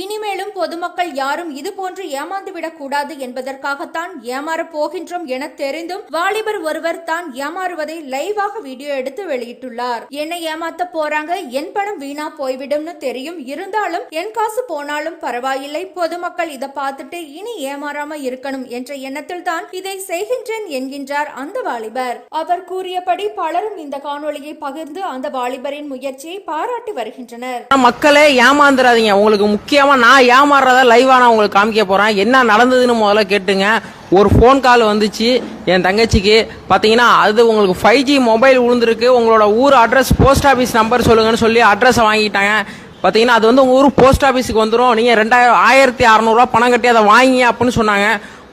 இனிமேலும் பொதுமக்கள் யாரும் இதுபோன்று ஏமாந்துவிடக் கூடாது என்பதற்காகத்தான் ஏமாறப் போகின்றோம் என தெரிந்தும் வாலிபர் ஒருவர் தான் ஏமாறுவதை லைவாக வீடியோ எடுத்து வெளியிட்டுள்ளார். என்னை ஏமாத்த போறாங்க? என் பணம் வீணா போய்விடும்னு தெரியும். இருந்தாலும் என் காசு போனாலும் பரவாயில்லை. பொதுமக்கள் இதை பார்த்துட்டு இனி ஏமாறாம இருக்கணும் என்ற எண்ணத்தில் தான் இதை செய்கின்றேன் என்கின்றார் அந்த வாலிபர். அவர் கூறியபடி பலரும் இந்த காணொளியை பகிர்ந்து அந்த வாலிபரின் முயற்சியை பாராட்டி வருகின்றனர். மக்களே ஏமாந்துறாதீங்க. உங்களுக்கு முக்கிய மூலியமா நான் ஏமாறுறத லைவா நான் உங்களுக்கு காமிக்க போறேன். என்ன நடந்ததுன்னு முதல்ல கேட்டுங்க. ஒரு ஃபோன் கால் வந்துச்சு. என் தங்கச்சிக்கு. பார்த்தீங்கன்னா அது உங்களுக்கு ஃபைவ் ஜி மொபைல் விழுந்திருக்கு உங்களோட ஊர் அட்ரஸ் போஸ்ட் ஆஃபீஸ் நம்பர் சொல்லுங்கன்னு சொல்லி அட்ரஸை வாங்கிட்டாங்க. பார்த்தீங்கன்னா அது வந்து உங்கள் ஊர் போஸ்ட் ஆஃபீஸுக்கு வந்துடும் நீங்கள் ரெண்டாயிரம் ஆயிரத்தி அறநூறுவா பணம் கட்டி அதை வாங்கி அப்படின்னு சொன்னாங்க.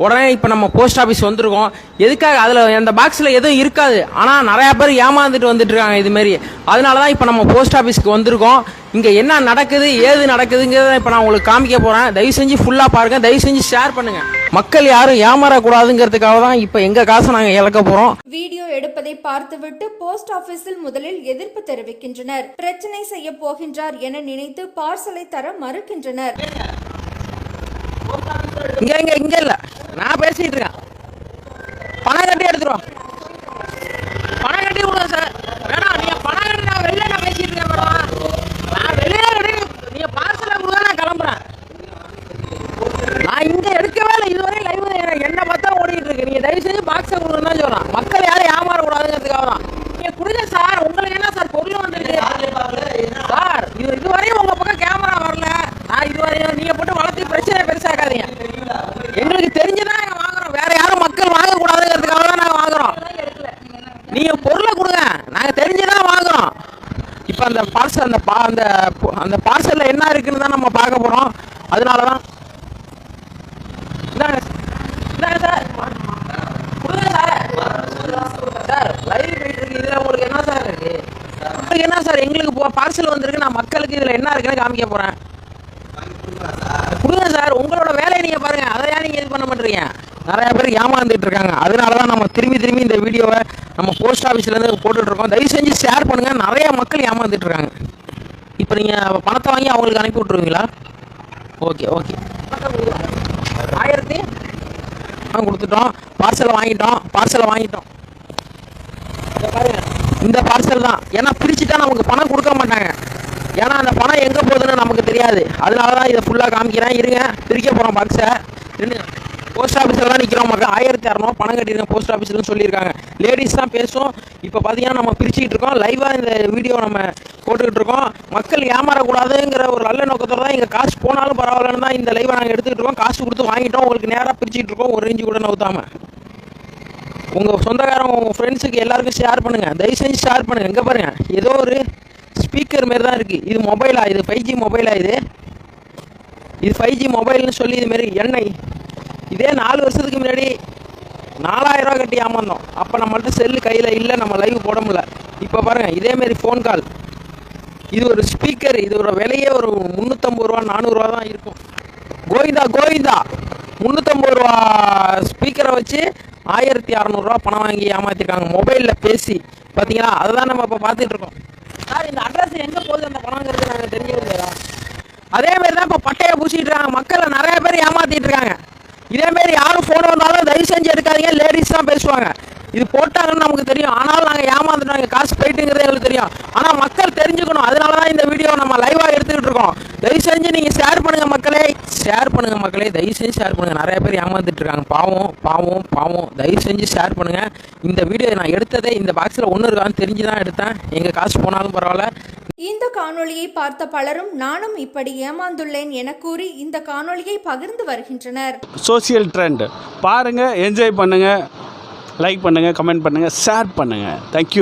உடனே இப்போ நம்ம போஸ்ட் ஆஃபீஸ் வந்திருக்கோம். எதுக்காக அதில் அந்த பாக்ஸில் எதுவும் இருக்காது. ஆனால் நிறையா பேர் ஏமாந்துட்டு வந்துட்டு இருக்காங்க இதுமாரி. அதனால தான் இப்போ நம்ம போஸ்ட் ஆஃபீஸ்க்கு வந்திருக்கோம். இங்கே என்ன நடக்குது ஏது நடக்குதுங்கிறத இப்போ நான் உங்களுக்கு காமிக்க போகிறேன் தயவு செஞ்சு ஃபுல்லாக பாருங்கள் தயவு செஞ்சு ஷேர் பண்ணுங்கள் மக்கள் யாரும் ஏமாறக்கூடாதுங்கிறதுக்காக தான் இப்போ எங்கள் காசை நாங்கள் இழக்க போகிறோம் வீடியோ எடுப்பதை பார்த்துவிட்டு போஸ்ட் ஆபீஸில் முதலில் எதிர்ப்பு தெரிவிக்கின்றனர். பிரச்சனை செய்ய போகின்றார் என நினைத்து பார்சலை தர மறுக்கின்றனர். இங்கே இங்கே இங்கே இல்லை. நான் பேசிகிட்டு இருக்கேன். பணம் கட்டி எடுத்துருவோம் பணம் கட்டி விடுங்க சார் வேணாம் நீங்கள் பணம் கட்டி நான் நான் பேசிட்டு இருக்கேன் மேடம் நான் வெளியில கட்டி நீங்கள் பார்சலை கொடுங்க நான் கிளம்புறேன். நான் இங்கே எடுக்கவே இல்லை இதுவரை லைவ் என்ன பார்த்தா ஓடிட்டு இருக்கு நீங்கள் தயவு செஞ்சு பாக்ஸை கொடுங்கன்னு தான் மக்கள் யாரும் ஏமாறக்கூடாதுங்கிறதுக்காக தான். நீங்கள் கொடுங்க சார் உங்களுக்கு என்ன சார் பொருள் வந்துருக்கு சார் இது இதுவரையும் உங்கள் பக்கம் கேமரா வரல. நான் இதுவரையும் நீங்கள் போட்டு வளர்த்து பிரச்சனை பெருசாக்காதீங்க. எங்களுக்கு தெரிஞ்சுதான் நாங்க வாங்குறோம். வேற யாரும் மக்கள் வாங்க கூடாதுங்கிறதுக்காக தான் நாங்க வாங்குறோம். நீங்க பொருளை கொடுங்க. நாங்க தெரிஞ்சுதான் வாங்குறோம். இப்போ அந்த பார்சல் அந்த அந்த அந்த பார்சல்ல என்ன இருக்குன்னு தான் நம்ம பார்க்க போறோம். அதனால பார்சல் வந்திருக்கு நான் மக்களுக்கு இதில் என்ன இருக்குன்னு காமிக்க போகிறேன் கொடுங்க சார் உங்களோட வேலையை நீங்க பாருங்கள் அதை ஏன் இது பண்ண மாட்டீங்க நிறையா பேர் ஏமாந்துட்டு இருக்காங்க. அதனால தான் நம்ம திரும்பி திரும்பி இந்த வீடியோவை நம்ம போஸ்ட் ஆஃபீஸ்லேருந்து போட்டுட்ருக்கோம் போட்டுட்டு இருக்கோம். தயவு செஞ்சு ஷேர் பண்ணுங்கள் நிறைய மக்கள் ஏமாந்துட்டு இருக்காங்க. இப்போ நீங்கள் பணத்தை வாங்கி அவங்களுக்கு அனுப்பி விட்ருவீங்களா ஓகே ஓகே. ஆயிரத்தி ஆ கொடுத்துட்டோம். பார்சலை வாங்கிட்டோம். பார்சலை வாங்கிட்டோம். பாருங்கள் இந்த பார்சல் தான். ஏன்னா பிரிச்சுட்டா நமக்கு பணம் கொடுக்க மாட்டாங்க. ஏன்னா அந்த பணம் எங்கே போகுதுன்னு நமக்கு தெரியாது. அதனால தான் இதை ஃபுல்லாக காமிக்கிறேன். இருங்க பிரிக்க போகிறோம் பாக்ஸை போஸ்ட் ஆஃபீஸில் தான் நிற்கிறோம் மக்கள். ஆயிரத்தி அறநூறு பணம் கட்டிருங்க போஸ்ட் ஆஃபீஸ்லன்னு சொல்லியிருக்காங்க. லேடிஸ் தான் பேசும். இப்போ பார்த்தீங்கன்னா நம்ம பிரிச்சுக்கிட்டு இருக்கோம். லைவாக இந்த வீடியோ நம்ம போட்டுக்கிட்டு இருக்கோம். மக்கள் ஏமாறக்கூடாதுங்கிற ஒரு நல்ல நோக்கத்தோட தான் எங்கள் காசு போனாலும் பரவாயில்லன்னு தான் இந்த லைவை நாங்கள் எடுத்துக்கிட்டு இருக்கோம். காசு கொடுத்து வாங்கிட்டோம். உங்களுக்கு நேராக பிரிச்சுக்கிட்டு இருக்கோம். ஒரு இஞ்சி கூட நவுத்தாமல் உங்கள் சொந்தக்காரங்க உங்கள் ஃப்ரெண்ட்ஸுக்கு எல்லாருக்கும் ஷேர் பண்ணுங்கள் தயவு செஞ்சு ஷேர் பண்ணுங்க. எங்கே பாருங்க. ஏதோ ஒரு ஸ்பீக்கர் மாரி தான் இருக்குது இது மொபைலா இது ஃபைவ் ஜி மொபைலா இது? இது ஃபைவ் ஜி மொபைல்னு சொல்லி இதுமாரி எண்ணெய். இதே நாலு வருஷத்துக்கு முன்னாடி நாலாயிரம் ரூபா கட்டி ஏமாந்தோம். அப்போ நம்மள்ட்ட செல்லு கையில் இல்லை. நம்ம லைவ் போட முடியல. இப்போ பாருங்கள் இதேமாரி ஃபோன் கால் இது ஒரு ஸ்பீக்கர் இதோட விலையே ஒரு முந்நூற்றம்பது ரூபா நானூறுரூவா தான் இருக்கும். கோவிந்தா கோவிந்தா! முந்நூற்றம்பது ரூபா ஸ்பீக்கரை வச்சு ஆயிரத்தி அறநூறுரூவா பணம் வாங்கி ஏமாத்திருக்காங்க. மொபைலில் பேசி. பார்த்தீங்களா அதை தான் நம்ம இப்போ பார்த்துட்டு இருக்கோம். சார் இந்த அட்ரஸ் எங்கே போகுது? அந்த பணங்கிறது நாங்கள் தெரிஞ்சுக்கிறதா அதே மாதிரி தான் இப்போ பட்டையை பூசிட்டு இருக்காங்க. மக்களை நிறைய பேர் ஏமாத்திட்டு இருக்காங்க. இதே மாதிரி யாரும் ஃபோன் வந்தாலும் தயவு செஞ்சு எடுக்காதீங்க. லேடிஸ் தான் பேசுவாங்க. இது போட்டாங்கன்னு நமக்கு தெரியும். ஆனாலும் நாங்கள் ஏமாந்துட்டோம். எங்கள் காசு போயிட்டுங்கிறது எங்களுக்கு தெரியும். ஆனால் மக்கள் தெரிஞ்சுக்கணும். அதனால தான் இந்த வீடியோ நம்ம லைவாக எடுத்துக்கிட்டு இருக்கோம். தயவு செஞ்சு நீங்கள் ஷேர் பண்ணுங்க மக்களே. ஷேர் பண்ணுங்க மக்களே தயவு செஞ்சு ஷேர் பண்ணுங்க. நிறைய பேர் ஏமாந்துட்டு இருக்காங்க. பாவம் பாவம் பாவம். தயவு செஞ்சு ஷேர் பண்ணுங்க. இந்த வீடியோ நான் எடுத்ததே இந்த பாக்ஸில் ஒன்று இருக்கான்னு தெரிஞ்சு தான் எடுத்தேன். எங்கள் காசு போனாலும் பரவாயில்ல. இந்த காணொளியை பார்த்த பலரும் நானும் இப்படி ஏமாந்துள்ளேன் என கூறி இந்த காணொளியை பகிர்ந்து வருகின்றனர். சோஷியல் ட்ரெண்ட் பாருங்கள் என்ஜாய் பண்ணுங்கள் லைக் பண்ணுங்கள் கமெண்ட் பண்ணுங்கள் ஷேர் பண்ணுங்கள் தேங்க்யூ